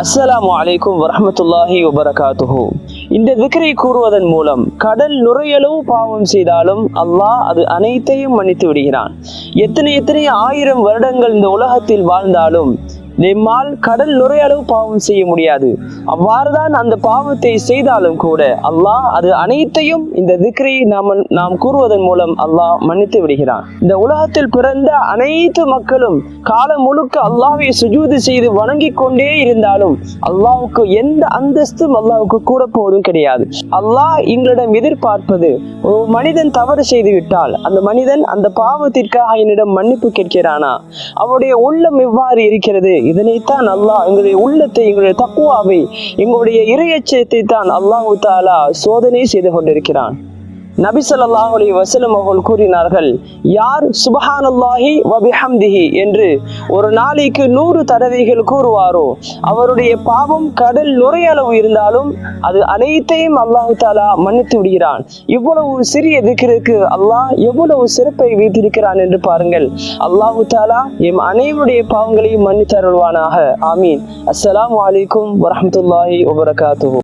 அஸ்ஸலாம் வலைக்கும் வரமத்துல்லாஹி வபரகாத்துஹு. இந்த திக்ரை கூறுவதன் மூலம் கடல் நுரையளவு பாவம் செய்தாலும் அல்லாஹ் அது அனைத்தையும் மன்னித்து விடுகிறான். எத்தனை எத்தனை ஆயிரம் வருடங்கள் இந்த உலகத்தில் வாழ்ந்தாலும் நம்மால் கடல் நுரையளவு பாவம் செய்ய முடியாது. அவ்வாறுதான் அந்த பாவத்தை செய்தாலும் கூட அல்லாஹ் அது அனைத்தையும் இந்த திக்ரி நாம் நாம் கூறுவதன் மூலம் அல்லாஹ் மன்னித்து விடுகிறான். இந்த உலகத்தில் பிறந்த அனைத்து மக்களும் காலம் முழுக்க அல்லாஹை சுஜூது செய்து வணங்கி கொண்டே இருந்தாலும் அல்லாஹுக்கு எந்த அந்தஸ்தும் அல்லாஹுக்கு கூட போவதும் கிடையாது. அல்லாஹ் எங்களிடம் எதிர்பார்ப்பது ஒரு மனிதன் தவறு செய்து விட்டால் அந்த மனிதன் அந்த பாவத்திற்காக என்னிடம் மன்னிப்பு கேட்கிறானா? அவருடைய உள்ளம் எவ்வாறு இருக்கிறது? இதனைத்தான் அல்லாஹ் எங்களுடைய உள்ளத்தை எங்களுடைய தக்குவாவை எங்களுடைய இறையச்சத்தை தான் அல்லாஹு தாலா சோதனை செய்து கொண்டிருக்கிறான். நபி சொல்லாஹ் அலி வசலம் அவர்கள் கூறினார்கள் யார் சுபஹானல்லாஹி வ என்று ஒரு நாளைக்கு நூறு தடவைகள் கூறுவாரோ அவருடைய பாவம் கடல் நுரையளவு இருந்தாலும் அது அனைத்தையும் அல்லாஹு தாலா மன்னித்து விடுகிறான். இவ்வளவு சிறிய திக்கிற்கு அல்லாஹ் எவ்வளவு சிறப்பை வைத்திருக்கிறான் என்று பாருங்கள். அல்லாஹு தாலா எம் அனைவருடைய பாவங்களையும் மன்னித்தருள்வானாக ஆமீன். அஸ்ஸலாம் வலைக்கும் வரமத்துல்லாஹி வபரகாத்து